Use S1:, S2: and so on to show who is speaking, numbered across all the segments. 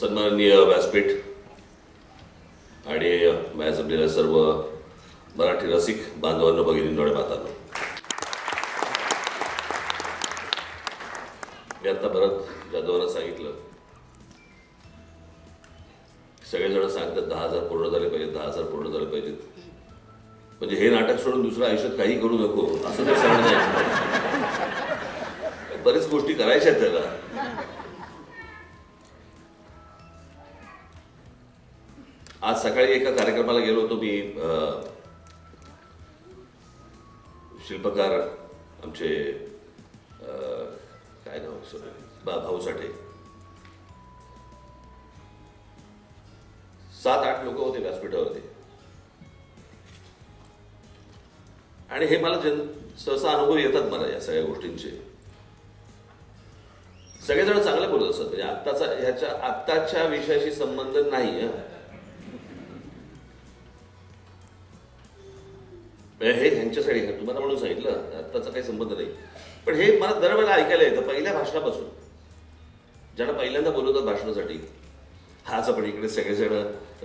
S1: सन्माननीय व्यासपीठ आणि माझ्या जमलेल्या सर्व मराठी रसिक बांधवांना भगिनी आणि मातांनो. मी आता भरत जाधवांना सांगितलं सगळेजण सांगतात दहा हजार पूर्ण झाले पाहिजेत दहा हजार पूर्ण झाले पाहिजेत. म्हणजे हे नाटक सोडून दुसरं आयुष्यात काही करू नको असं ते सांगणं बरेच गोष्टी करायच्या त्याला. आज सकाळी एका कार्यक्रमाला गेलो होतो मी शिल्पकार आमचे काय नाव sorry, भाऊ साठे. सात आठ लोक होते व्यासपीठावरती. आणि हे मला जन सहसा अनुभव येतात मला या सगळ्या गोष्टींचे. सगळेजण चांगले बोलत असतात म्हणजे आत्ताचा ह्याच्या आत्ताच्या विषयाशी संबंध नाही हे ह्यांच्यासाठी तुम्हाला म्हणून सांगितलं. आत्ताचा काही संबंध नाही. पण हे मला दरवेळेला ऐकायला येतं. पहिल्या भाषणापासून. ज्यांना पहिल्यांदा बोलवतात भाषणासाठी. आज आपण इकडे सगळेजण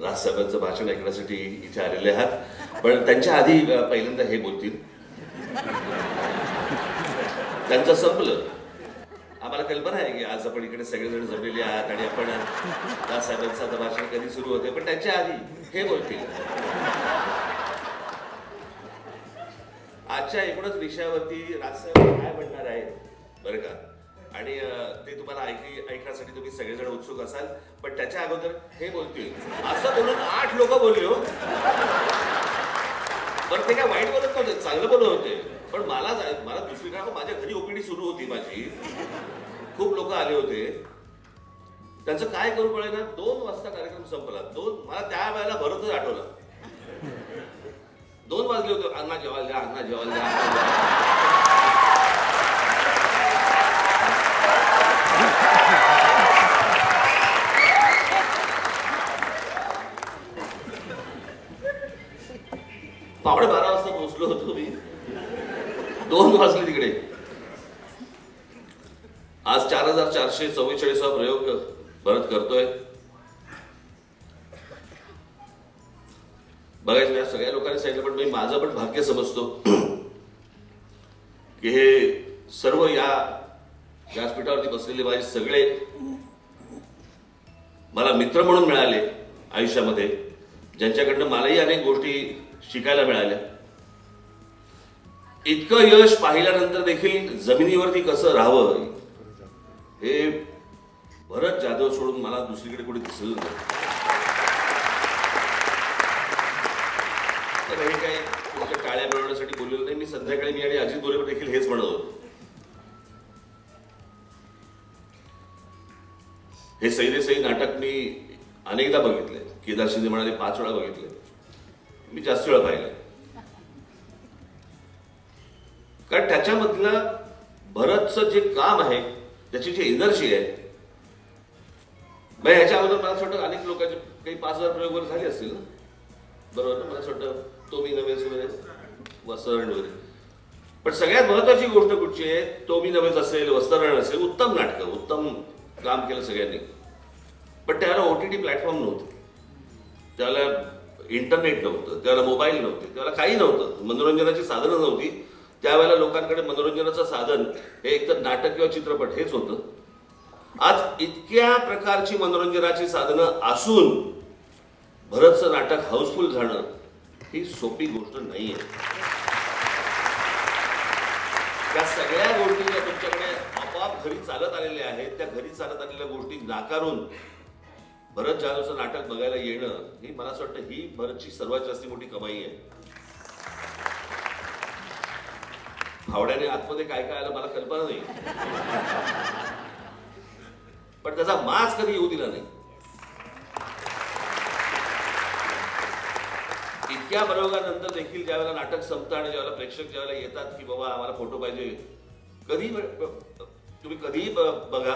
S1: राजसाहेबांचं भाषण ऐकण्यासाठी इथे आलेले आहात. पण त्यांच्या आधी पहिल्यांदा हे बोलतील. त्यांचं संपलं. आम्हाला कल्पना आहे की आज आपण इकडे सगळेजण जमलेले आहात आणि आपण राजसाहेबांचं आता भाषण कधी सुरू होते पण त्यांच्या आधी हे बोलतील. आजच्या एकूणच विषयावरती राजसाहेब काय म्हणणार आहेत? बरं का? आणि ते तुम्हाला ऐक ऐकण्यासाठी तुम्ही सगळेजण उत्सुक असाल पण त्याच्या अगोदर हे बोलतील असं बोलून आठ लोक बोलले हो. बरं ते काय वाईट बोलत नव्हते चांगलं बोलत होते. पण मला जा- मला दुसरीकडे माझ्या घरी ओपीडी सुरू होती माझी. खूप लोक आले होते. त्यांचं काय करू ना दोन वाजता कार्यक्रम संपला. दोन मला त्या वेळेला भरतच आठवलं. दोन वाजले होते. अण्णा जेवायला द्या अण्णा जेवायला द्या. पावणे बारा वाजता पोहोचलो होतो मी. दोन वाजले तिकडे. आज चार हजार चारशे चव्वेचाळीसवा प्रयोग परत करतोय. बघायचं या सगळ्या लोकांनी सांगितलं पण मी माझं पण भाग्य समजतो की हे सर्व या व्यासपीठावरती बसलेले माझे सगळे मला मित्र म्हणून मिळाले आयुष्यामध्ये ज्यांच्याकडनं मलाही अनेक गोष्टी शिकायला मिळाल्या. इतकं यश पाहिल्यानंतर देखील जमिनीवरती कसं राहावं हे भरत जाधव सोडून मला दुसरीकडे कुठे दिसलं नाही. तर हे काही तुमच्या टाळ्या मिळवण्यासाठी बोललेलं नाही. मी संध्याकाळी मी आणि अजित बोलेवर देखील हेच म्हणत होतो. हे सैदे सई नाटक मी अनेकदा बघितले. केदार शिंदे म्हणाले पाच वेळा बघितले. मी जास्त वेळा पाहिले. कारण त्याच्यामधलं भरतचं जे काम आहे त्याची जी एनर्जी आहे म्हणजे ह्याच्या अगोदर मला असं वाटतं अनेक लोकांचे काही पाच हजार प्रयोग वगैरे झाले असतील ना? बरोबर ना? मला असं वाटतं तो मी नव्हेच वगैरे वसरण वगैरे. पण सगळ्यात महत्वाची गोष्ट कुठची आहे? तो मी नव्हेच असेल वस्त्रण असेल उत्तम नाटकं उत्तम काम केलं सगळ्यांनी. पण त्याला ओ टी टी प्लॅटफॉर्म नव्हतं. त्याला इंटरनेट नव्हतं त्याला मोबाईल नव्हते त्याला काही नव्हतं. मनोरंजनाची साधनं नव्हती. त्यावेळेला लोकांकडे मनोरंजनाचं साधन हे एकतर नाटक किंवा चित्रपट हेच होतं. आज इतक्या प्रकारची मनोरंजनाची साधनं असून भरतचं नाटक हाऊसफुल झाणं ही सोपी गोष्ट नाही आहे त्या सगळ्या गोष्टी ज्या तुमच्याकडे आपोआप घरी चालत आलेल्या आहेत त्या घरी चालत आलेल्या गोष्टी नाकारून भरत जाधवचं नाटक बघायला येणं ही मला असं वाटतं ही भरतची सर्वात जास्ती मोठी कमाई आहे. फावड्याने आतमध्ये काय काय आलं मला कल्पना नाही. पण त्याचा माज कधी येऊ दिला नाही. इतक्या प्रयोगानंतर देखील ज्यावेळेला नाटक संपतं आणि ज्यावेळेला प्रेक्षक ज्यावेळेला येतात की बाबा आम्हाला फोटो पाहिजे कधी तुम्ही कधीही ब- बघा?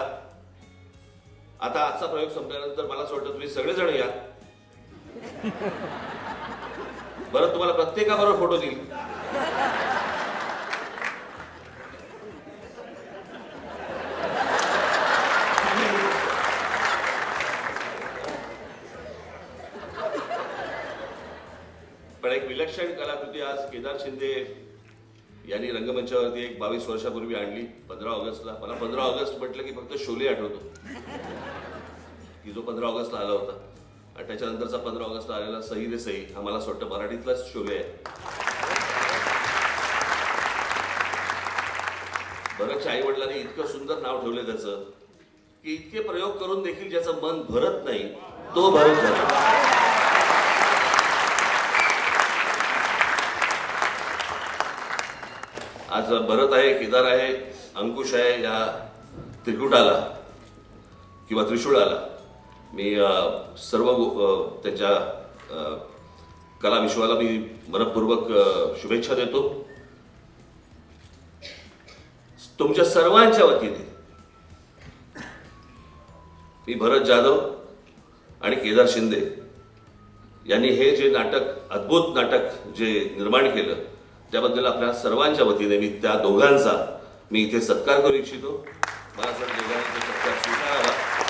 S1: आता आजचा प्रयोग संपल्यानंतर मला असं वाटतं तुम्ही सगळेजण या. बरं तुम्हाला प्रत्येकाबरोबर फोटो देईल. एक विलक्षण कलाकृती आज केदार शिंदे यांनी रंगमंचावरती एक बावीस वर्षापूर्वी आणली पंधरा ऑगस्टला. मला पंधरा ऑगस्ट म्हटलं की फक्त शोले आठवतो. की जो पंधरा ऑगस्टला आला होता. आणि त्याच्यानंतरचा पंधरा ऑगस्टला आलेला सही रे सही हा मला असं वाटतं मराठीतलाच शोले आहे. भरतच्या आई वडिलांनी इतकं सुंदर नाव ठेवलं त्याचं की इतके प्रयोग करून देखील ज्याचं मन भरत नाही तो भरत झाला आज भरत आहे केदार आहे अंकुश आहे या त्रिकुटाला किंवा त्रिशूळाला. मी सर्व त्यांच्या कला विश्वाला मी मनपूर्वक शुभेच्छा देतो. तुमच्या सर्वांच्या वतीने मी भरत जाधव आणि केदार शिंदे यांनी हे जे नाटक अद्भुत नाटक जे निर्माण केलं त्याबद्दल आपल्या सर्वांच्या वतीने मी त्या दोघांचा मी इथे सत्कार करू इच्छितो. मला सर दोघांचा सत्कार स्वीकारावा